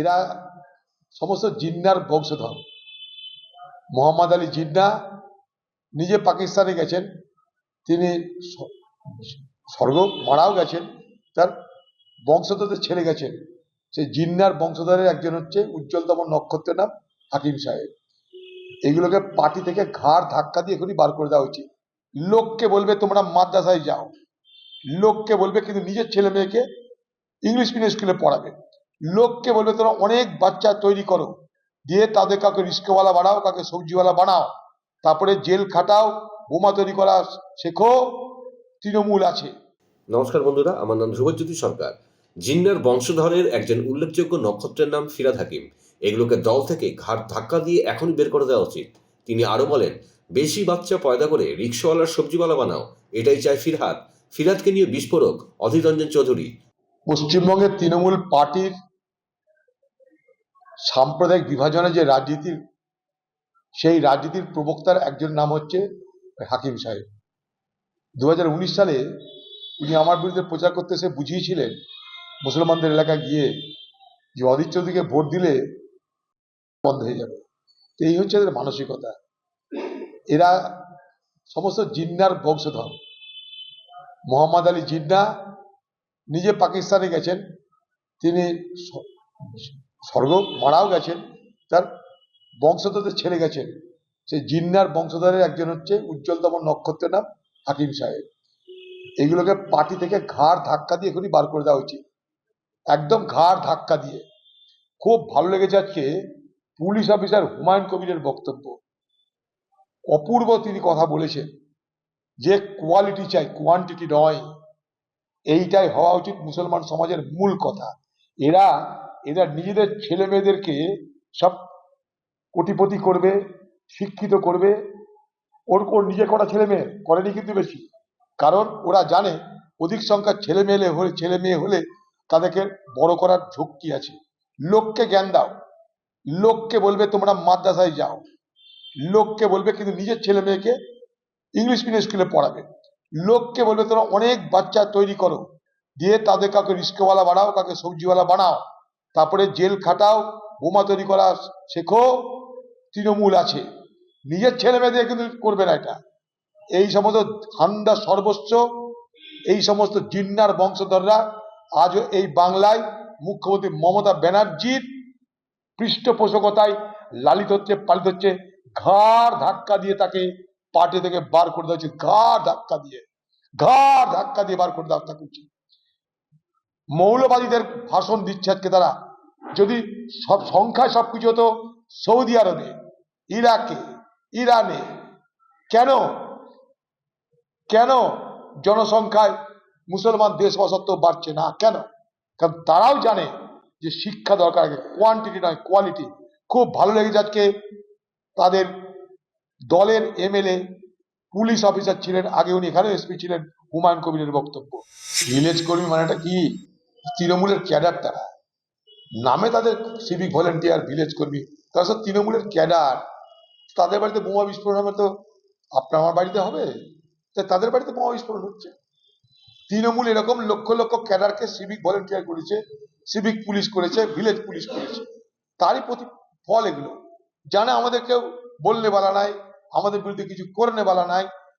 এরা সমস্ত জিন্নার বংশধর। মোহাম্মদ আলী জিন্না নিজে পাকিস্তানে গেছেন, তিনি স্বর্গ মারাও গেছেন, তার বংশধরদের ছেড়ে গেছেন। সেই জিন্নার বংশধরের একজন হচ্ছে উজ্জ্বলতম নক্ষত্রের নাম হাকিম সাহেব। এগুলোকে পার্টি থেকে ঘাড় ধাক্কা দিয়ে এখনই বার করে দেওয়া উচিত লোককে বলবে তোমরা মাদ্রাসায় যাও। লোককে বলবে কিন্তু নিজের ছেলে মেয়েকে ইংলিশ মিডিয়াম স্কুলে পড়াবে। লোককে বলবে তোমরা অনেক বাচ্চা তৈরি করো। দিয়ে তাদের কাউকে রিস্কওয়ালা বানাও কাউকে সবজিওয়ালা বানাও। তারপরে জেল খাটাও বোমা তৈরি করা শেখো তৃণমূল আছে। নমস্কার বন্ধুরা আমার নাম ধ্রুবজ্যোতি সরকার। জিন্নার বংশধরের একজন উল্লেখযোগ্য নক্ষত্রের নাম ফিরাদ হাকিম। এগুলোকে দল থেকে ঘাট ধাক্কা দিয়ে এখনই বের করে দেওয়া উচিত। তিনি আরও বলেন বেশি বাচ্চা পয়দা করে রিক্সাওয়ালার সবজিওয়ালা বানাও। এটাই চায় ফিরহাদ। ফিরহাদকে নিয়ে বিস্ফোরক অধীর রঞ্জন চৌধুরী। পশ্চিমবঙ্গের তৃণমূল পার্টির সাম্প্রদায়িক বিভাজনের যে রাজনীতির, সেই রাজনীতির প্রবক্তার একজন নাম হচ্ছে হাকিম সাহেব। দু হাজার উনিশ সালে উনি আমার বিরুদ্ধে প্রচার করতে এসে বুঝিয়েছিলেন মুসলমানদের এলাকায় গিয়ে যে অধীর চৌধুরীকে ভোট দিলে বন্ধ হয়ে যাবে। এই হচ্ছে এদের মানসিকতা। এরা সমস্ত জিন্নার বংশধর। মোহাম্মদ আলী জিন্না নিজে পাকিস্তানে গেছেন। তিনি স্বর্গ মারাও গেছেন, তার বংশধরদের ছেড়ে গেছেন। সেই জিন্নার বংশধরের একজন হচ্ছে উজ্জ্বলতম নক্ষত্রের নাম হাকিম সাহেব। এগুলোকে পার্টি থেকে ঘাড় ধাক্কা দিয়ে এখনই বার করে দেওয়া উচিত। একদম ঘাড় ধাক্কা দিয়ে। খুব ভালো লেগেছে আজকে পুলিশ অফিসার হুমায়ুন কবিরের বক্তব্য। অপূর্ব তিনি কথা বলেছেন যে কোয়ালিটি চাই কোয়ান্টিটি নয়। এইটাই হওয়া উচিত মুসলমান সমাজের মূল কথা। এরা এরা নিজেদের ছেলে মেয়েদেরকে সব কোটিপতি করবে, শিক্ষিত করবে। ওর ওর নিজে করা ছেলে মেয়ে করেনি কিন্তু বেশি। কারণ ওরা জানে অধিক সংখ্যার ছেলে মেয়ে হলে ছেলে মেয়ে হলে তাদেরকে বড় করার ঝক্কি আছে। লোককে জ্ঞান দাও। লোককে বলবে তোমরা মাদ্রাসায় যাও। লোককে বলবে কিন্তু নিজের ছেলে মেয়েকে ইংলিশ মিডিয়াম স্কুলে পড়াবে। লোককে বলবে তোমরা অনেক বাচ্চা তৈরি করো। দিয়ে তাদের কাউকে রিস্কওয়ালা বানাও, কাউকে সবজিওয়ালা বানাও। তারপরে জেল খাটাও, বোমা তৈরি করা শেখো, তৃণমূল আছে। নিজের ছেলে মেয়েদের কিন্তু করবে না এটা। এই সমস্ত ঠান্ডা সর্বস্ব, এই সমস্ত জিন্নার বংশধররা আজও এই বাংলায় মুখ্যমন্ত্রী মমতা ব্যানার্জির পৃষ্ঠপোষকতায় লালিত হচ্ছে, পালিত হচ্ছে, ঘাড় ধাক্কা দিয়ে তাকে পার্টি থেকে বার করে দেওয়া উচিত ঘাড় ধাক্কা দিয়ে। ঘাড় ধাক্কা দিয়ে বার করে দেওয়া উচিত মৌলবাদীদের ভাষণ দিচ্ছে আজকে তারা। যদি সব সংখ্যায় সব কিছু হতো, সৌদি আরবে, ইরাকে, ইরানে, কেন? কেন জনসংখ্যায় মুসলমান দেশ হওয়া সত্ত্বেও বাড়ছে না? কেন? কারণ তারাও জানে যে শিক্ষা দরকার আগে কোয়ান্টিটি নয় কোয়ালিটি খুব ভালো লেগেছে আজকে তাদের দলের এমএলএ, পুলিশ অফিসার ছিলেন, আগে উনি এখানে এসপি ছিলেন, হুমায়ুন কবিরের বক্তব্য। ভিলেজ কর্মী মানেটা কি? তৃণমূলের ক্যাডার তারা। নামে তাদের সিভিক ভলেন্টিয়ার ভিলেজ কর্মী, তারা সব তৃণমূলের ক্যাডার। তাদের বাড়িতে বোমা বিস্ফোরণ হবে তো আপনার আমার বাড়িতে হবে? তাই তাদের বাড়িতে বোমা বিস্ফোরণ হচ্ছে। তৃণমূল এরকম লক্ষ লক্ষ ক্যাডারকে সিভিক ভলেন্টিয়ার করেছে সিভিক পুলিশ করেছে ভিলেজ পুলিশ করেছে। তারই প্রতি ফল এগুলো। জানে আমাদের কেউ বললে বলা নাই, আমাদের বিরুদ্ধে কিছু করনে বলা নাই